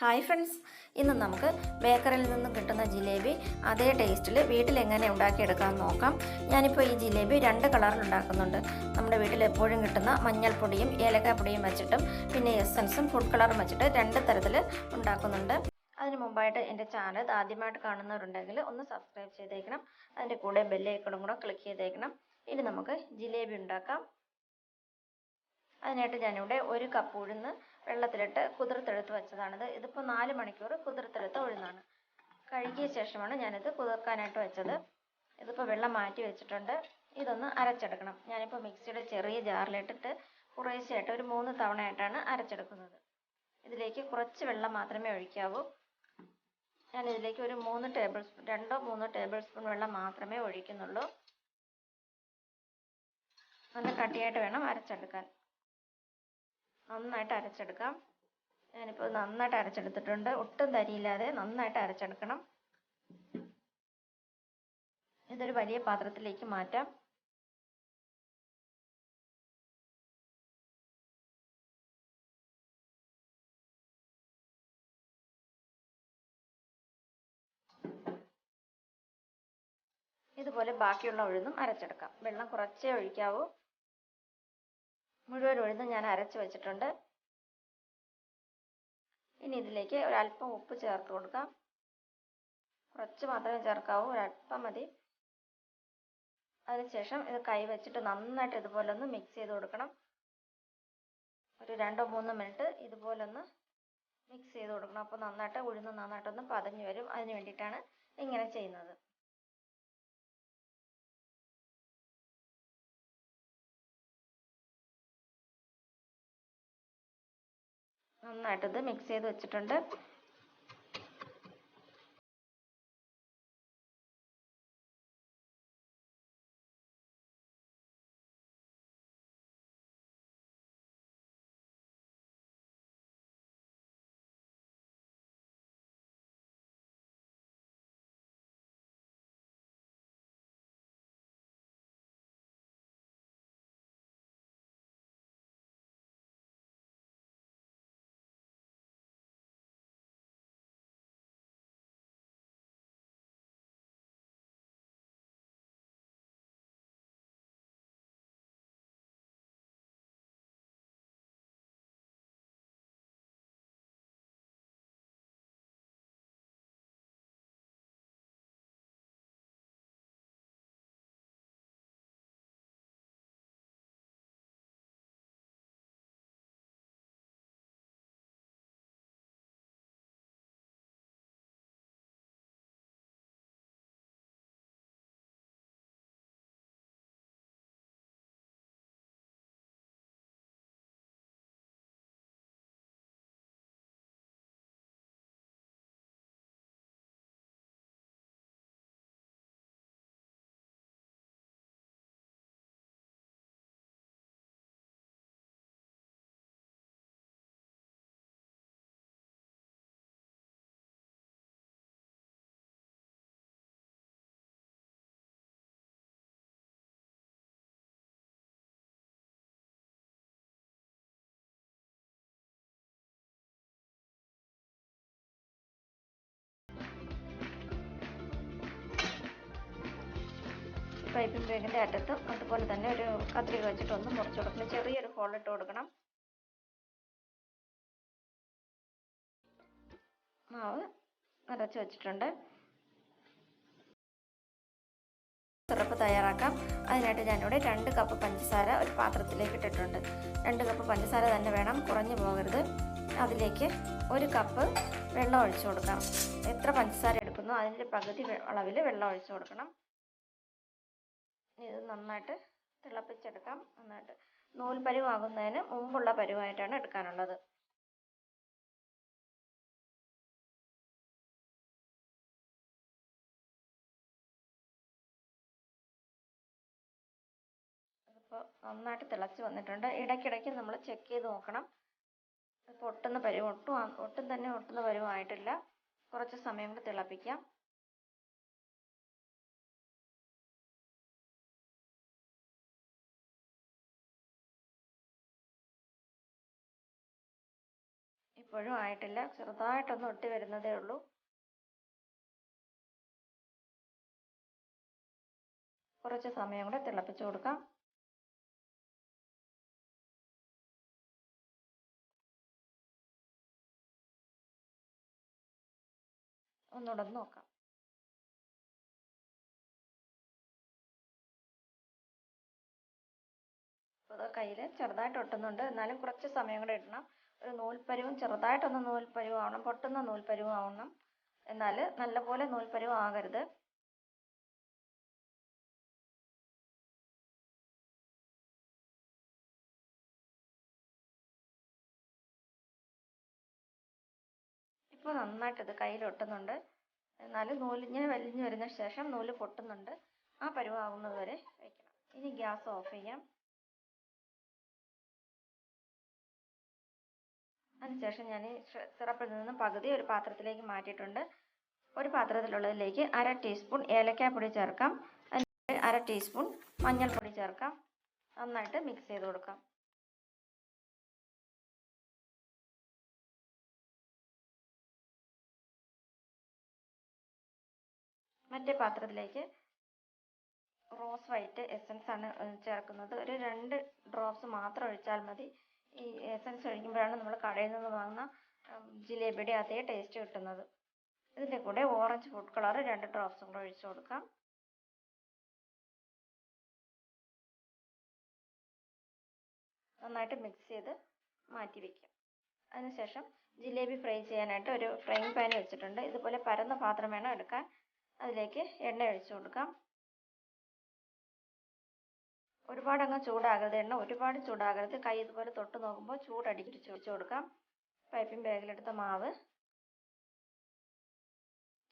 Hi friends ഇന്ന് നമുക്ക് ബേക്കറിയിൽ നിന്നും കിട്ടുന്ന ജിലേബി അതേ ടേസ്റ്റിൽ വീട്ടിൽ എങ്ങനെ ഉണ്ടാക്കിയെടുക്കാമെന്ന് നോക്കാം. ഞാനിപ്പോൾ ഈ ജിലേബി രണ്ട് കളറിൽ ഉണ്ടാക്കുന്നുണ്ട്. നമ്മുടെ വീട്ടിൽ എപ്പോഴും കിട്ടുന്ന മഞ്ഞൾപ്പൊടിയും ഏലക്കാപ്പൊടിയും വെച്ചിട്ടും പിന്നെ എസൻസും ഫുഡ് കളറും വെച്ചിട്ട് രണ്ട് തരത്തിൽ ഉണ്ടാക്കുന്നുണ്ട്. അതിന് മുമ്പായിട്ട് എന്റെ ചാനൽ ആദ്യമായിട്ട് കാണുന്നവരുണ്ടെങ്കിൽ ഒന്ന് സബ്സ്ക്രൈബ് ചെയ്തേക്കണം. അതിന്റെ കൂടെ ബെല്ലൈക്കണും കൂടെ ക്ലിക്ക് ചെയ്തേക്കണം. ഇനി നമുക്ക് ജിലേബി ഉണ്ടാക്കാം. അതിനായിട്ട് ഞാനിവിടെ ഒരു കപ്പ് ഉഴുന്ന് വെള്ളത്തിലിട്ട് കുതിർത്തെടുത്ത് വെച്ചതാണിത്. ഇതിപ്പോൾ നാല് മണിക്കൂർ കുതിർത്തെടുത്ത ഉഴുന്നാണ്. കഴുകിയ ശേഷമാണ് ഞാനിത് കുതിർക്കാനായിട്ട് വെച്ചത്. ഇതിപ്പോൾ വെള്ളം മാറ്റി വെച്ചിട്ടുണ്ട്. ഇതൊന്ന് അരച്ചെടുക്കണം. ഞാനിപ്പോൾ മിക്സിയുടെ ചെറിയ ജാറിലിട്ടിട്ട് കുറേശ്ശെയായിട്ട് ഒരു മൂന്ന് തവണയായിട്ടാണ് അരച്ചെടുക്കുന്നത്. ഇതിലേക്ക് കുറച്ച് വെള്ളം മാത്രമേ ഒഴിക്കാവൂ. ഞാൻ ഇതിലേക്ക് ഒരു മൂന്ന് ടേബിൾ സ്പൂൺ രണ്ടോ മൂന്നോ ടേബിൾ സ്പൂൺ വെള്ളം മാത്രമേ ഒഴിക്കുന്നുള്ളൂ. നല്ല കട്ടിയായിട്ട് വേണം അരച്ചെടുക്കാൻ. നന്നായിട്ട് അരച്ചെടുക്കാം. ഞാനിപ്പോൾ നന്നായിട്ട് അരച്ചെടുത്തിട്ടുണ്ട്. ഒട്ടും തരിയില്ലാതെ നന്നായിട്ട് അരച്ചെടുക്കണം. ഇതൊരു വലിയ പാത്രത്തിലേക്ക് മാറ്റാം. ഇതുപോലെ ബാക്കിയുള്ള ഉഴുന്നും അരച്ചെടുക്കാം. വെള്ളം കുറച്ചേ ഒഴിക്കാവൂ. മുഴുവൻ ഉഴുന്നും ഞാൻ അരച്ച് വെച്ചിട്ടുണ്ട്. ഇനി ഇതിലേക്ക് ഒരല്പം ഉപ്പ് ചേർത്ത് കൊടുക്കാം. കുറച്ച് മാത്രമേ ചേർക്കാവൂ ഒരല്പം മതി. അതിനുശേഷം ഇത് കൈ വെച്ചിട്ട് നന്നായിട്ട് ഇതുപോലെ ഒന്ന് മിക്സ് ചെയ്ത് കൊടുക്കണം. ഒരു രണ്ടോ മൂന്നോ മിനിറ്റ് ഇതുപോലെ ഒന്ന് മിക്സ് ചെയ്ത് കൊടുക്കണം. അപ്പോൾ നന്നായിട്ട് ഉഴുന്ന് നന്നായിട്ടൊന്ന് പതഞ്ഞ് വരും. അതിന് വേണ്ടിയിട്ടാണ് ഇങ്ങനെ ചെയ്യുന്നത്. നന്നായിട്ടിത് മിക്സ് ചെയ്ത് വെച്ചിട്ടുണ്ട്. പൈപ്പിംഗ് ബാഗിന്റെ അറ്റത്ത് അതുപോലെ തന്നെ ഒരു കത്രിക വെച്ചിട്ട് ഒന്ന് മുറിച്ച് കൊടുക്കണം. ചെറിയൊരു ഹോൾ ഇട്ട് കൊടുക്കണം. മാവ് നിറച്ച് വെച്ചിട്ടുണ്ട്. സിറപ്പ് തയ്യാറാക്കാം. അതിനായിട്ട് ഞാനിവിടെ രണ്ട് കപ്പ് പഞ്ചസാര ഒരു പാത്രത്തിലേക്ക് ഇട്ടിട്ടുണ്ട്. രണ്ട് കപ്പ് പഞ്ചസാര തന്നെ വേണം കുറഞ്ഞു പോകരുത്. അതിലേക്ക് ഒരു കപ്പ് വെള്ളം ഒഴിച്ചു കൊടുക്കാം. എത്ര പഞ്ചസാര എടുക്കുന്നു അതിന്റെ പകുതി അളവിൽ വെള്ളം ഒഴിച്ചു കൊടുക്കണം. ഇത് നന്നായിട്ട് തിളപ്പിച്ചെടുക്കാം. നന്നായിട്ട് നൂൽ പരുവാകുന്നതിന് മുമ്പുള്ള പരുവായിട്ടാണ് എടുക്കാനുള്ളത്. ഇപ്പോൾ നന്നായിട്ട് തിളച്ച് വന്നിട്ടുണ്ട്. ഇടയ്ക്കിടയ്ക്ക് നമ്മൾ ചെക്ക് ചെയ്ത് നോക്കണം. ഇപ്പോൾ ഒട്ടുന്ന പരുവം ഒട്ടും ഒട്ടും തന്നെ ഒട്ടുന്ന പരുവമായിട്ടില്ല കുറച്ച് സമയം കൂടി തിളപ്പിക്കാം. ഇപ്പോഴും ആയിട്ടില്ല. ചെറുതായിട്ടൊന്ന് ഒട്ടി വരുന്നതേ ഉള്ളൂ. കുറച്ച് സമയം കൂടെ തിളപ്പിച്ച് കൊടുക്കാം. ഒന്നുകൂടെ ഒന്ന് നോക്കാം. കയ്യിൽ ചെറുതായിട്ട് ഒട്ടുന്നുണ്ട്. എന്നാലും കുറച്ച് സമയം കൂടെ ഇടണം. ഒരു നൂൽപ്പരുവം ചെറുതായിട്ടൊന്ന് നൂൽപ്പരുവാവണം പൊട്ടുന്ന നൂൽപ്പരുവാവണം. എന്നാൽ നല്ലപോലെ നൂൽപ്പരുവാകരുത്. ഇപ്പോൾ നന്നായിട്ട് ഇത് കയ്യിൽ ഒട്ടുന്നുണ്ട് എന്നാലും നൂൽ ഇങ്ങനെ വലിഞ്ഞു വരുന്ന ശേഷം നൂൽ പൊട്ടുന്നുണ്ട്. ആ പരുവാകുന്നത് വരെ വയ്ക്കണം ഇനി ഗ്യാസ് ഓഫ് ചെയ്യാം. അതിനുശേഷം ഞാൻ സിറപ്പിൽ നിന്ന് പകുതി ഒരു പാത്രത്തിലേക്ക് മാറ്റിയിട്ടുണ്ട്. ഒരു പാത്രത്തിലുള്ളതിലേക്ക് അര ടീസ്പൂൺ ഏലക്കാപ്പൊടി ചേർക്കാം. അതിന് അര ടീസ്പൂൺ മഞ്ഞൾപ്പൊടി ചേർക്കാം. നന്നായിട്ട് മിക്സ് ചെയ്ത് കൊടുക്കാം. മറ്റേ പാത്രത്തിലേക്ക് റോസ് വൈറ്റ് എസൻസ് ആണ് ചേർക്കുന്നത്. ഒരു രണ്ട് ഡ്രോപ്സ് മാത്രം ഒഴിച്ചാൽ മതി. ഈ എസൻസ് ഒഴിക്കുമ്പോഴാണ് നമ്മൾ കടയിൽ നിന്ന് വാങ്ങുന്ന ജിലേബിയുടെ അതേ ടേസ്റ്റ് കിട്ടുന്നത്. ഇതിന്റെ കൂടെ ഓറഞ്ച് ഫുഡ് കളർ രണ്ട് ഡ്രോപ്സും കൂടെ ഒഴിച്ചു കൊടുക്കാം. നന്നായിട്ട് മിക്സ് ചെയ്ത് മാറ്റി വയ്ക്കാം അതിനുശേഷം ജിലേബി ഫ്രൈ ചെയ്യാനായിട്ട് ഒരു ഫ്രൈ പാൻ വെച്ചിട്ടുണ്ട്. ഇതുപോലെ പരന്ന പാത്രം വേണം എടുക്കാൻ. അതിലേക്ക് എണ്ണ ഒഴിച്ചു കൊടുക്കാം. ഒരുപാട് അങ്ങ് ചൂടാകരുത്. എണ്ണ ഒരുപാട് ചൂടാകരുത്. കൈ ഇതുപോലെ തൊട്ട് നോക്കുമ്പോൾ ചൂടടിക്കിച്ച് ഒഴിച്ചു കൊടുക്കാം. പൈപ്പിംഗ് ബാഗിലെടുത്ത മാവ്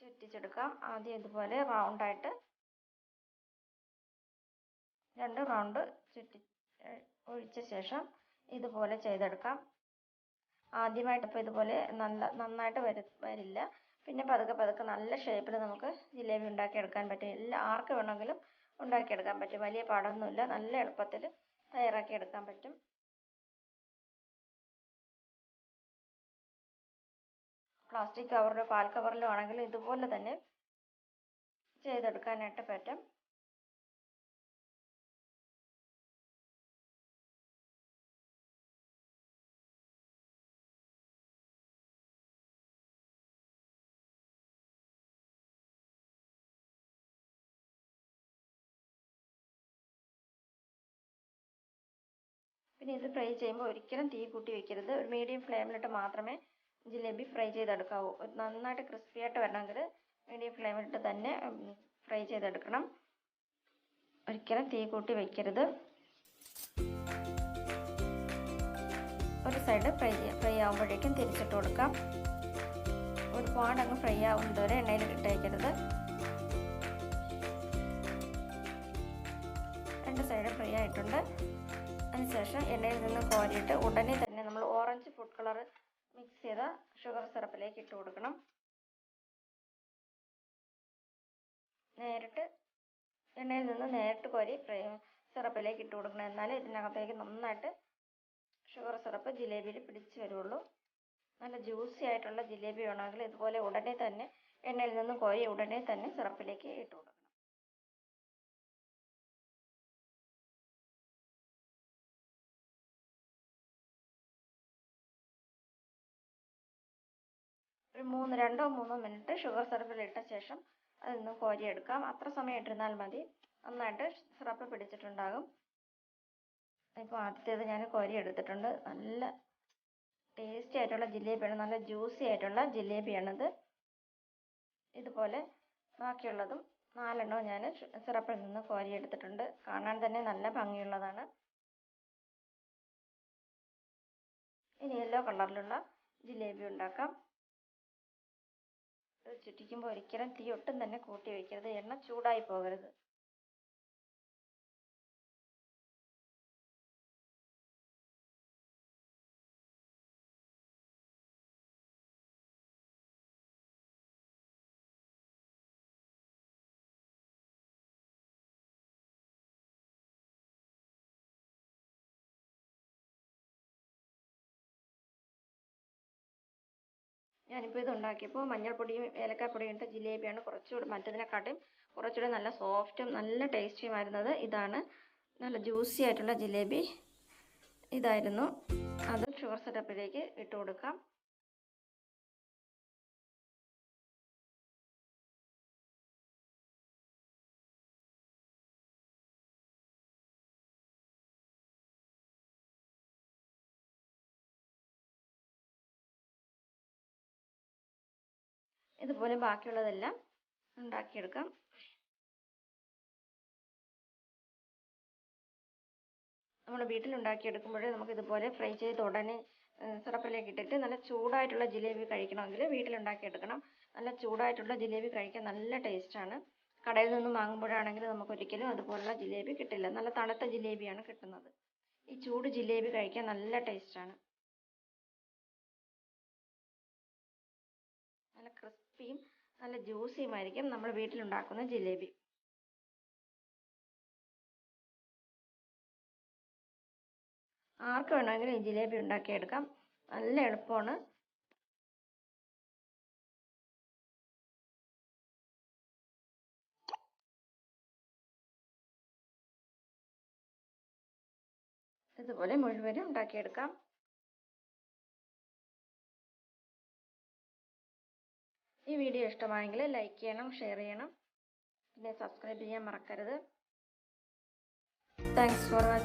ചുറ്റിച്ചെടുക്കാം. ആദ്യം ഇതുപോലെ റൗണ്ടായിട്ട് രണ്ട് റൗണ്ട് ചുറ്റി ഒഴിച്ച ശേഷം ഇതുപോലെ ചെയ്തെടുക്കാം. ആദ്യമായിട്ട് ഇപ്പോൾ ഇതുപോലെ നല്ല നന്നായിട്ട് വര വരില്ല. പിന്നെ പതുക്കെ പതുക്കെ നല്ല ഷേപ്പിൽ നമുക്ക് ജിലേബി ഉണ്ടാക്കിയെടുക്കാൻ പറ്റും. എല്ലാ ആർക്ക് വേണമെങ്കിലും ഉണ്ടാക്കിയെടുക്കാൻ പറ്റും. വലിയ പാടൊന്നുമില്ല നല്ല എളുപ്പത്തിൽ തയ്യാറാക്കി എടുക്കാൻ പറ്റും. പ്ലാസ്റ്റിക് കവറിലോ പാൽ കവറിലോ ആണെങ്കിലും ഇതുപോലെ തന്നെ ചെയ്തെടുക്കാനായിട്ട് പറ്റും. പിന്നെ ഇത് ഫ്രൈ ചെയ്യുമ്പോൾ ഒരിക്കലും തീ കൂട്ടി വെക്കരുത്. ഒരു മീഡിയം ഫ്ലെയിമിലിട്ട് മാത്രമേ ജിലേബി ഫ്രൈ ചെയ്തെടുക്കാവൂ. നന്നായിട്ട് ക്രിസ്പി ആയിട്ട് വരണമെങ്കിൽ മീഡിയം ഫ്ലെയിമിലിട്ട് തന്നെ ഫ്രൈ ചെയ്തെടുക്കണം. ഒരിക്കലും തീ കൂട്ടി വെക്കരുത്. ഒരു സൈഡ് ഫ്രൈ ഫ്രൈ ആകുമ്പോഴേക്കും തിരിച്ചിട്ട് കൊടുക്കാം. ഒരുപാട് അങ്ങ് ഫ്രൈ ആവുന്നത് വരെ എണ്ണയിൽ ഇട്ടേക്കരുത്. രണ്ട് സൈഡ് ഫ്രൈ ആയിട്ടുണ്ട്. അതിനുശേഷം എണ്ണയിൽ നിന്ന് കോരിയിട്ട് ഉടനെ തന്നെ നമ്മൾ ഓറഞ്ച് ഫുഡ് കളർ മിക്സ് ചെയ്ത ഷുഗർ സിറപ്പിലേക്ക് ഇട്ട് കൊടുക്കണം. നേരിട്ട് എണ്ണയിൽ നിന്ന് നേരിട്ട് കോരി സിറപ്പിലേക്ക് ഇട്ട് കൊടുക്കണം. എന്നാലേ ഇതിനകത്തേക്ക് നന്നായിട്ട് ഷുഗർ സിറപ്പ് ജിലേബിയിൽ പിടിച്ച് വരുള്ളൂ. നല്ല ജ്യൂസി ആയിട്ടുള്ള ജിലേബി വേണമെങ്കിൽ ഇതുപോലെ ഉടനെ തന്നെ എണ്ണയിൽ നിന്ന് കോരി ഉടനെ തന്നെ സിറപ്പിലേക്ക് ഇട്ട് കൊടുക്കണം. മൂന്ന് രണ്ടോ മൂന്നോ മിനിറ്റ് ഷുഗർ സിറപ്പിൽ ഇട്ട ശേഷം അതിൽ കോരി കോരിയെടുക്കാം അത്ര സമയം ഇട്ടിരുന്നാൽ മതി. നന്നായിട്ട് സിറപ്പ് പിടിച്ചിട്ടുണ്ടാകും. ഇപ്പോൾ ആദ്യത്തേത് ഞാൻ കോരി എടുത്തിട്ടുണ്ട്. നല്ല ടേസ്റ്റി ആയിട്ടുള്ള ജിലേബിയാണ്. നല്ല ജ്യൂസി ആയിട്ടുള്ള ജിലേബിയാണിത്. ഇതുപോലെ ബാക്കിയുള്ളതും നാലെണ്ണവും ഞാൻ സിറപ്പിൽ നിന്ന് കോരി എടുത്തിട്ടുണ്ട്. കാണാൻ തന്നെ നല്ല ഭംഗിയുള്ളതാണ്. ഇനി യെല്ലോ കളറിലുള്ള ജിലേബി ഉണ്ടാക്കാം. ചുറ്റിക്കുമ്പോൾ ഒരിക്കലും തീ ഒട്ടും തന്നെ കൂട്ടി വയ്ക്കരുത് എണ്ണ ചൂടായി പോകരുത്. ഞാനിപ്പോൾ ഇത് ഉണ്ടാക്കിയപ്പോൾ മഞ്ഞൾപ്പൊടിയും ഏലക്കാപ്പൊടിയും ഇട്ട ജിലേബിയാണ് കുറച്ചുകൂടി മറ്റതിനെക്കാട്ടും കുറച്ചുകൂടി നല്ല സോഫ്റ്റും നല്ല ടേസ്റ്റിയുമായിരുന്നത് ഇതാണ് നല്ല ജ്യൂസി ആയിട്ടുള്ള ജിലേബി. ഇതായിരുന്നു. അത് ഷുഗർ സിറപ്പിലേക്ക് ഇട്ട് കൊടുക്കാം. ഇതുപോലെ ബാക്കിയുള്ളതെല്ലാം ഉണ്ടാക്കിയെടുക്കാം. നമ്മൾ വീട്ടിൽ ഉണ്ടാക്കിയെടുക്കുമ്പോൾ നമുക്ക് ഇതുപോലെ ഫ്രൈ ചെയ്ത് ഉടനെ സിറപ്പിലേക്ക് ഇട്ടിട്ട് നല്ല ചൂടായിട്ടുള്ള ജിലേബി കഴിക്കണമെങ്കിൽ വീട്ടിൽ ഉണ്ടാക്കിയെടുക്കണം. നല്ല ചൂടായിട്ടുള്ള ജിലേബി കഴിക്കാൻ നല്ല ടേസ്റ്റാണ് കടയിൽ നിന്ന് വാങ്ങുമ്പോഴാണെങ്കിൽ നമുക്ക് ഒരിക്കലും അതുപോലുള്ള ജിലേബി കിട്ടില്ല. നല്ല തണുത്ത ജിലേബിയാണ് കിട്ടുന്നത്. ഈ ചൂട് ജിലേബി കഴിക്കാൻ നല്ല ടേസ്റ്റാണ് നല്ല ജ്യൂസിയുമായിരിക്കും നമ്മൾ വീട്ടിലുണ്ടാക്കുന്ന ജിലേബി. ആർക്ക് വേണമെങ്കിലും ഈ ജിലേബി ഉണ്ടാക്കിയെടുക്കാം. നല്ല എളുപ്പമാണ്. ഇതുപോലെ മുഴുവനും ഉണ്ടാക്കിയെടുക്കാം. ഈ വീഡിയോ ഇഷ്ടമായെങ്കിൽ ലൈക്ക് ചെയ്യണം ഷെയർ ചെയ്യണം. പിന്നെ സബ്സ്ക്രൈബ് ചെയ്യാൻ മറക്കരുത്. Thanks for watching